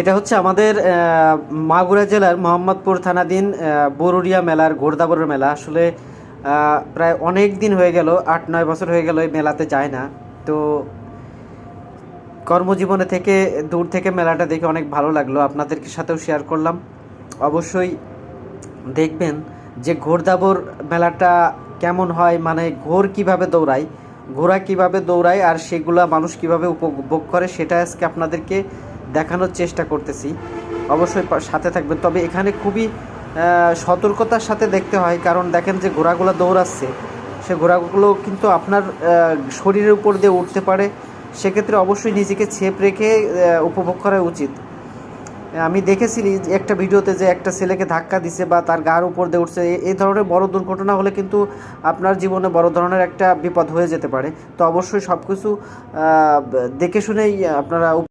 এটা হচ্ছে আমাদের মাগুরা জেলার মোহাম্মদপুর থানাধীন বরুড়িয়া মেলার ঘোড়দাবরের মেলা। আসলে প্রায় অনেক দিন হয়ে গেল, আট নয় বছর হয়ে গেল এই মেলাতে যায় না। তো কর্মজীবনে থেকে দূর থেকে মেলাটা দেখে অনেক ভালো লাগল। আপনাদেরকে সাথেও শেয়ার করলাম। অবশ্যই দেখবেন যে ঘোড়দাবর মেলাটা কেমন হয় মানে ঘোর কীভাবে দৌড়ায়, ঘোড়া কীভাবে দৌড়ায়, আর সেগুলা মানুষ কীভাবে উপভোগ করে, সেটা আজকে আপনাদেরকে দেখানোর চেষ্টা করতেছি। অবশ্যই সাথে থাকবেন। তবে এখানে খুবই সতর্কতার সাথে দেখতে হয়, কারণ দেখেন যে ঘোড়াগুলো দৌড়াচ্ছে। সে ঘোড়াগুলো কিন্তু আপনার শরীরের উপর দিয়ে উঠতে পারে। সেক্ষেত্রে অবশ্যই নিজেকে ছেপ রেখে উপভোগ করা উচিত। আমি দেখেছি একটা ভিডিওতে যে একটা ছেলেকে ধাক্কা দিছে বা তার গার উপর দিয়ে উঠছে এই ধরনের বড় দুর্ঘটনা হলে কিন্তু আপনার জীবনে বড় ধরনের একটা বিপদ হয়ে যেতে পারে। তো অবশ্যই সব কিছু দেখে শুনেই আপনারা